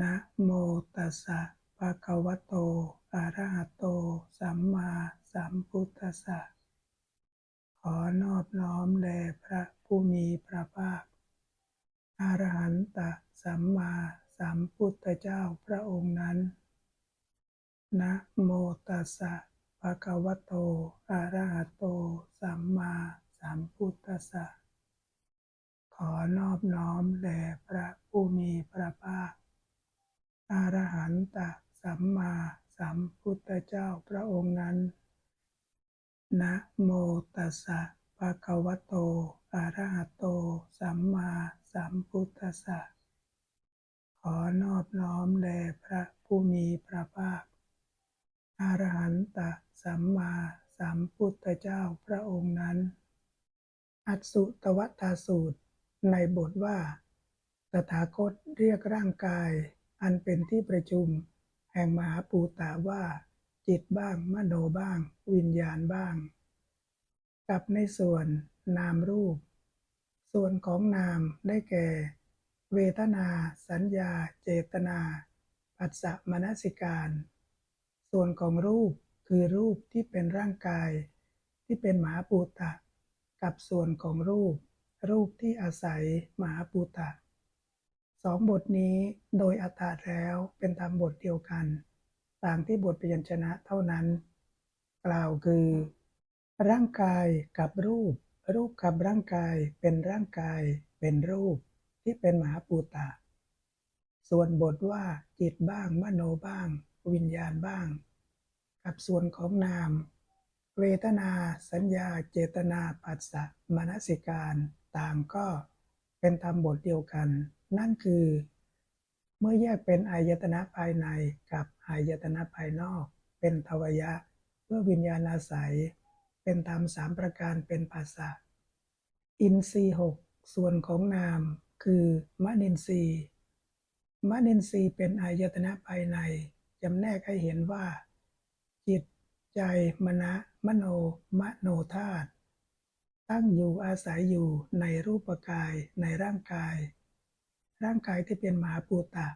นะโมตัสสะภะคะวะโต อะระหะโต สัมมาสัมพุทธัสสะ ขอนอบน้อมแด่พระผู้มีพระภาค อรหันตสัมมาสัมพุทธเจ้าพระองค์นั้น นะโมตัสสะภะคะวะโต อะระหะโต สัมมาสัมพุทธัสสะ ขอนอบน้อมแด่พระผู้มีพระภาค อรหันตสัมมาสัมพุทธเจ้าพระองค์นั้น นะโมตัสสะภะคะวะโตอะระหะโต สัมมาสัมพุทธัสสะ ขอนอบน้อมแด่พระผู้มีพระภาคอรหันตสัมมาสัมพุทธเจ้าพระองค์นั้น อัสุตวัตาสูตรในบทว่า ตถาคตเรียกร่างกาย อันเป็นที่ประชุม แห่งมหาปูตาว่า จิตบ้าง มโนบ้าง วิญญาณบ้าง กับในส่วนนามรูป ส่วนของนามได้แก่ เวทนา สัญญา เจตนา ปัสสะมนสิการ ส่วนของรูปคือรูปที่เป็นร่างกาย ที่เป็นมหาปูตะ กับส่วนของรูป รูปที่อาศัยมหาปูตะ สองบทนี้โดยอัตถะแล้วเป็นธรรมบทเดียวกัน ต่างที่บทพยัญชนะเท่านั้น กล่าวคือ ร่างกายกับรูป รูปกับร่างกายเป็นร่างกายเป็นรูปที่เป็นมหาปูตะส่วนบทว่าจิตบ้างมโนบ้าง วิญญาณบ้าง กับส่วนของนาม เวทนา สัญญา เจตนาปัสสะมนสิการ ต่างก็เป็นธรรมบทเดียวกัน นั่นคือ เมื่อแยกเป็นอายตนะภายในกับอายตนะภายนอก เป็นทวยะเพื่อวิญญาณอาศัย เป็นธรรมสามประการเป็นภาษาอินทรีหกส่วนของนามคือมนินทรีย์มนินทรีย์เป็นอายตนะภายในจำแนกให้เห็นว่า จิต ใจมณะมโน มโนธาตุตั้งอยู่อาศัยอยู่ในรูปกายในร่างกาย ร่างกายที่เป็นมหาปูตะ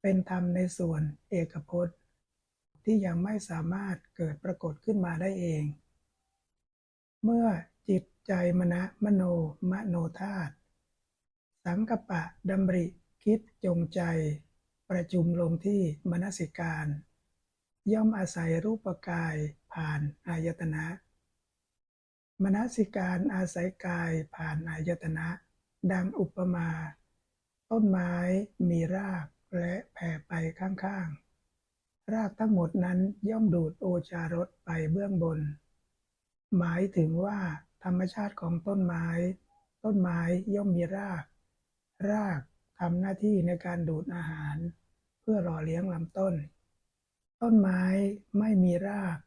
เป็นธรรมในส่วนเอกพจน์ที่ยังไม่สามารถเกิดปรากฏขึ้นมาได้เอง เมื่อจิตใจมณะมโนมโนธาตุสังกปะดำริคิดจงใจ ประชุมลงที่มนสิการ ย่อมอาศัยรูปกายผ่านอายตนะ มนสิการอาศัยกายผ่านอายตนะ ดังอุปมา ต้นไม้มีรากและแผ่ไปข้างๆ รากทั้งหมดนั้นย่อมดูดโอชารสไปเบื้องบน หมายถึงว่าธรรมชาติของต้นไม้ ต้นไม้ย่อมมีราก รากทำหน้าที่ในการดูดอาหาร เพื่อหล่อเลี้ยงลำต้น ต้นไม้ไม่มีราก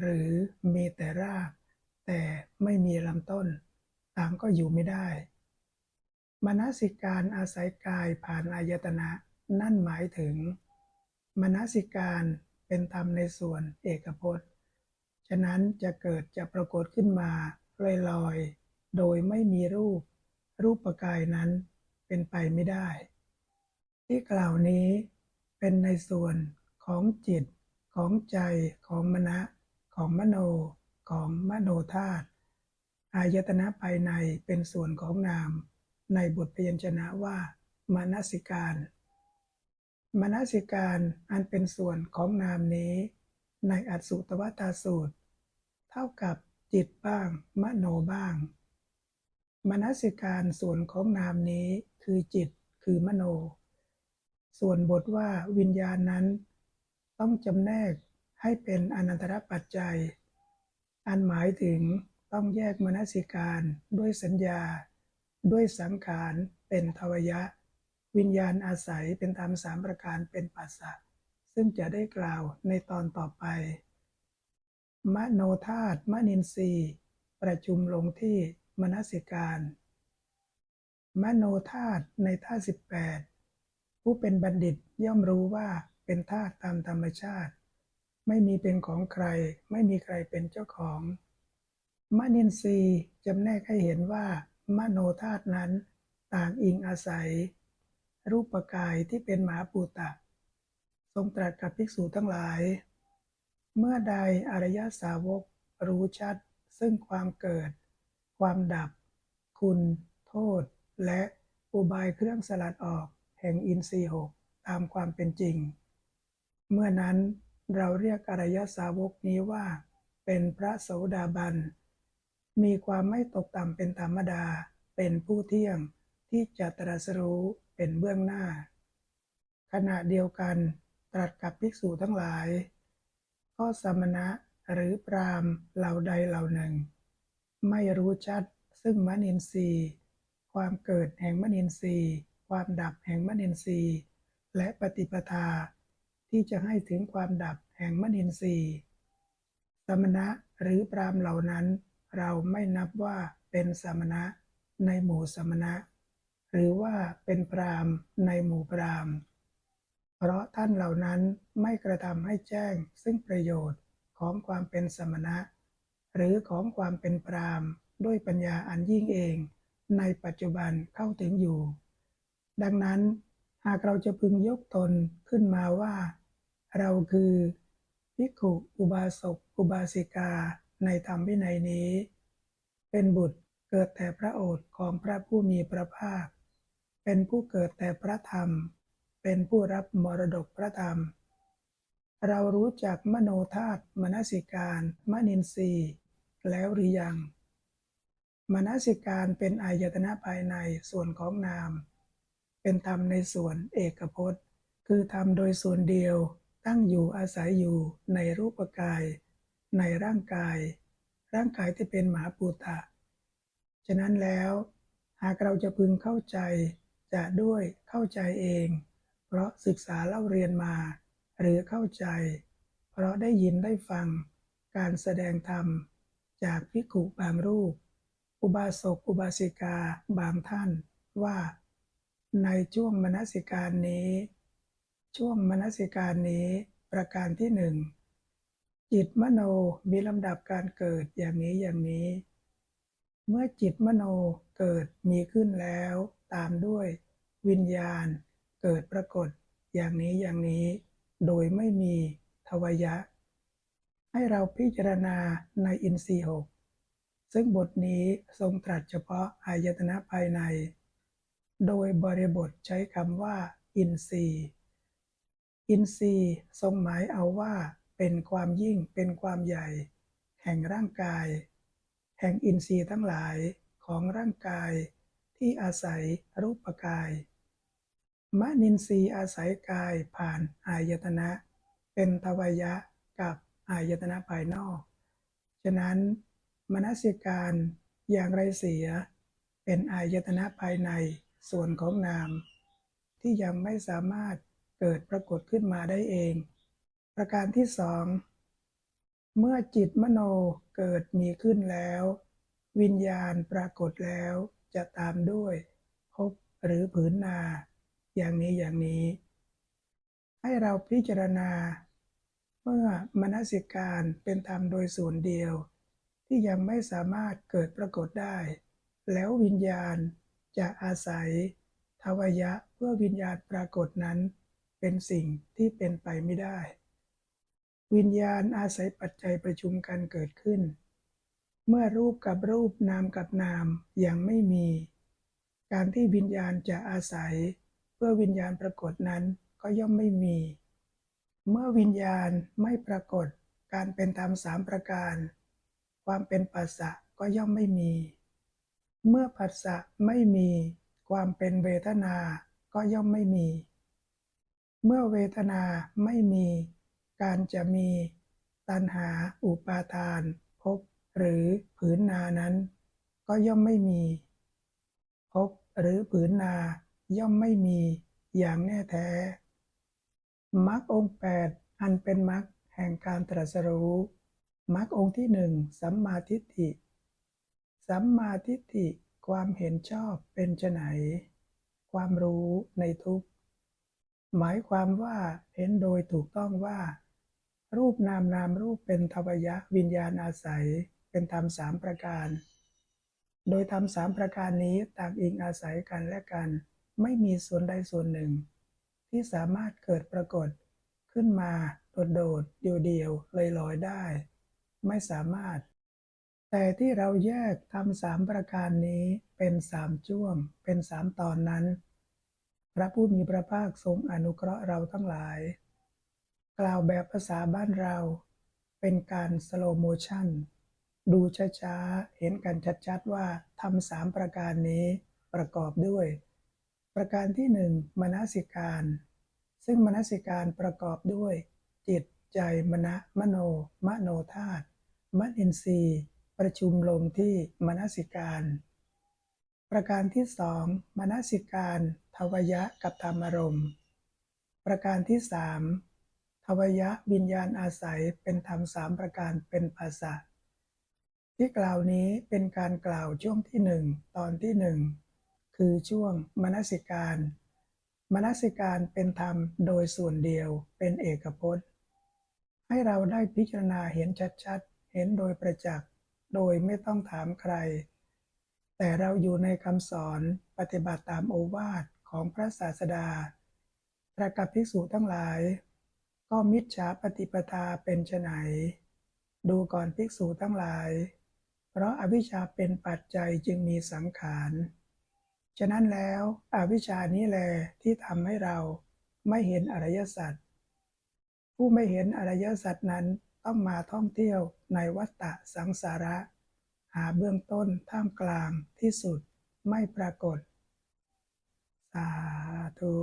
หรือมีแต่ราก แต่ไม่มีลำต้นต่างก็อยู่ไม่ได้ มนสิการอาศัยกายผ่านอายตนะ นั่นหมายถึง มนสิการเป็นธรรมในส่วนเอกพจน์ ฉะนั้นจะเกิดจะปรากฏขึ้นมาลอยๆ โดยไม่มีรูป รูปปกายนั้นเป็นไปไม่ได้ ที่กล่าวนี้เป็นในส่วนของจิต ของใจของมณะ ของมโน ของมโนธาตุอายตนะภายในเป็นส่วนของนาม ในบทพยัญชนะว่ามนสิการมนสิการอันเป็นส่วนของนามนี้ ในอัตสุตวตตาสูตร เท่ากับจิตบ้าง มโนบ้าง มนสิการส่วนของนามนี้คือจิตคือมโน ส่วนบทว่าวิญญาณนั้น ต้องจำแนกให้เป็นอนันตรปัจจัย อันหมายถึงต้องแยกมนสิการด้วยสัญญา ด้วยสังขารเป็นทวยะ วิญญาณอาศัยเป็นธรรมสามประการเป็นปัสสะซึ่งจะได้กล่าวในตอนต่อไป มโนธาตุมนินทรีย์ประชุมลงที่มนสิการ มโนธาตุในธาตุสิบแปดผู้เป็นบัณฑิตย่อมรู้ว่าเป็นธาตุตามธรรมชาติ ไม่มีเป็นของใคร ไม่มีใครเป็นเจ้าของ มนินทรีย์จำแนกให้เห็นว่า โนธาตุนั้นต่างอิงอาศัย รูปกายที่เป็นหมาปูตะ ทรงตรัสกับภิกษุทั้งหลาย เมื่อใดอริยสาวกรู้ชัด ซึ่งความเกิด ความดับ คุณ โทษ และอุบายเครื่องสลัดออกแห่งอินทรีหกตามความเป็นจริง เมื่อนั้นเราเรียกอริยสาวกนี้ว่า เป็นพระโสดาบัน มีความไม่ตกต่ำเป็นธรรมดา เป็นผู้เที่ยง ที่จะตรัสรู้เป็นเบื้องหน้า ขณะเดียวกัน ตรัสกับภิกษุทั้งหลาย ก็สมณะหรือพรามเหล่าใดเหล่าหนึ่ง ไม่รู้ชัดซึ่งมนินทรีย์ ความเกิดแห่งมนินทรีย์ ความดับแห่งมนินทรีย์ และปฏิปทา ที่จะให้ถึงความดับแห่งมนินทรีย์ สมณะหรือพรามเหล่านั้น เราไม่นับว่าเป็นสมณะในหมู่สมณะ หรือว่าเป็นพรามในหมู่พรามเพราะท่านเหล่านั้นไม่กระทำให้แจ้งซึ่งประโยชน์ของความเป็นสมณะ หรือของความเป็นพรามด้วยปัญญาอันยิ่งเองในปัจจุบันเข้าถึงอยู่ ดังนั้นหากเราจะพึงยกตนขึ้นมาว่า เราคือภิกขุอุบาสกอุบาสิกา ในธรรมวินัยนี้ เป็นบุตรเกิดแต่พระโอษฐ์ของพระผู้มีพระภาค เป็นผู้เกิดแต่พระธรรม เป็นผู้รับมรดกพระธรรม เรารู้จักมโนธาตุมนสิการมนินทรีย์แล้วหรือยัง มนสิการเป็นอายตนะภายในส่วนของนาม เป็นธรรมในส่วนเอกพจน์ คือธรรมโดยส่วนเดียวตั้งอยู่อาศัยอยู่ในรูปกาย ในร่างกาย ร่างกายที่เป็นมหาปูตะ ฉะนั้นแล้ว หากเราจะพึงเข้าใจ จะด้วยเข้าใจเอง เพราะศึกษาเล่าเรียนมา หรือเข้าใจ เพราะได้ยินได้ฟังการแสดงธรรม จากภิกขุบางรูป อุบาสกอุบาสิกาบางท่านว่า ในช่วงมนสิการนี้ ช่วงมนสิการนี้ประการที่หนึ่ง จิตมโนมีลำดับการเกิดอย่างนี้อย่างนี้ เมื่อจิตมโนเกิดมีขึ้นแล้ว ตามด้วย วิญญาณ เกิดปรากฏ อย่างนี้อย่างนี้ โดยไม่มีทวยะ ให้เราพิจารณาในอินทรีย์หกซึ่งบทนี้ทรงตรัสเฉพาะอายตนะภายใน โดยบริบทใช้คำว่า อินทรีย์อินทรีย์ทรงหมายเอาว่า เป็นความยิ่งเป็นความใหญ่ แห่งร่างกาย แห่งอินทรีย์ทั้งหลายของร่างกายที่อาศัยรูปกายมนินทรีย์อาศัยกายผ่านอายตนะ เป็นทวายะกับอายตนะภายนอก ฉะนั้นมนสิการอย่างไรเสีย เป็นอายตนะภายในส่วนของนาม ที่ยังไม่สามารถเกิดปรากฏขึ้นมาได้เอง ประการที่สองเมื่อจิตมโนเกิดมีขึ้นแล้ว วิญญาณปรากฏแล้วจะตามด้วยภพหรือผืนนา อย่างนี้อย่างนี้ ให้เราพิจารณา เมื่อมนสิการเป็นธรรมโดยส่วนเดียว ที่ยังไม่สามารถเกิดปรากฏได้ แล้ววิญญาณจะอาศัยทวยะเพื่อวิญญาณปรากฏนั้น เป็นสิ่งที่เป็นไปไม่ได้ วิญญาณอาศัยปัจจัยประชุมกันเกิดขึ้น เมื่อรูปกับรูปนามกับนามยังไม่มี การที่วิญญาณจะอาศัย เพื่อวิญญาณปรากฏนั้นก็ย่อมไม่มี เมื่อวิญญาณไม่ปรากฏ การเป็นธรรมสามประการ ความเป็นปัสสะก็ย่อมไม่มี เมื่อผัสสะไม่มี ความเป็นเวทนา ก็ย่อมไม่มี เมื่อเวทนาไม่มี การจะมีตัณหาอุปาทานภพหรือผืนนานั้น ก็ย่อมไม่มีภพหรือผืนนา ย่อมไม่มีอย่างแน่แท้มรรคองค์แปดอันเป็นมรรคแห่งการตรัสรู้มรรคองค์ที่หนึ่งสัมมาทิฏฐิ สัมมาทิฏฐิความเห็นชอบเป็นไฉนความรู้ในทุกหมายความว่าเห็นโดยถูกต้องว่า รูปนามนามรูปเป็นทวยะวิญญาณอาศัย เป็นธรรมสามประการ โดยธรรมสามประการนี้ต่างอิงอาศัยกันและกัน ไม่มีส่วนใดส่วนหนึ่ง ที่สามารถเกิดปรากฏขึ้นมาโดดๆเดียวๆลอยๆได้ ไม่สามารถ แต่ที่เราแยกทำสามประการนี้เป็นสามช่วง เป็นสามตอนนั้น พระผู้มีพระภาคทรงอนุเคราะห์เราทั้งหลาย กล่าวแบบภาษาบ้านเรา เป็นการสโลโมชันดูช้าๆ เห็นกันชัดๆว่าทำสามประการนี้ประกอบด้วย ประการที่หนึ่งมนสิการ ซึ่งมนสิการประกอบด้วย จิตใจมณะมโน มโนธาตุมนินทรีย์ประชุมลงที่มนสิการ ประการที่สองมนสิการ ทวยะกับธรรมารมณ์ ประการที่สาม ทวยะวิญญาณอาศัยเป็นธรรมสามประการเป็นภาษาที่กล่าวนี้เป็นการกล่าวช่วงที่หนึ่งตอนที่หนึ่งคือช่วงมนสิการ มนสิการเป็นธรรมโดยส่วนเดียวเป็นเอกพจน์ ให้เราได้พิจารณาเห็นชัดๆ เห็นโดยประจักษ์ โดยไม่ต้องถามใคร แต่เราอยู่ในคำสอนปฏิบัติตามโอวาทของพระศาสดาประกับภิกษุทั้งหลาย ก็มิจฉาปฏิปทาเป็นไฉนดูก่อนภิกษุทั้งหลาย เพราะอาวิชชาเป็นปัจจัยจึงมีสังขาร ฉะนั้นแล้วอวิชชานี้แลที่ทำให้เราไม่เห็นอริยสัจ ผู้ไม่เห็นอริยสัจนั้นต้องมาท่องเที่ยวในวัฏฏะสังสาระ หาเบื้องต้นท่ามกลางที่สุดไม่ปรากฏ สาธุ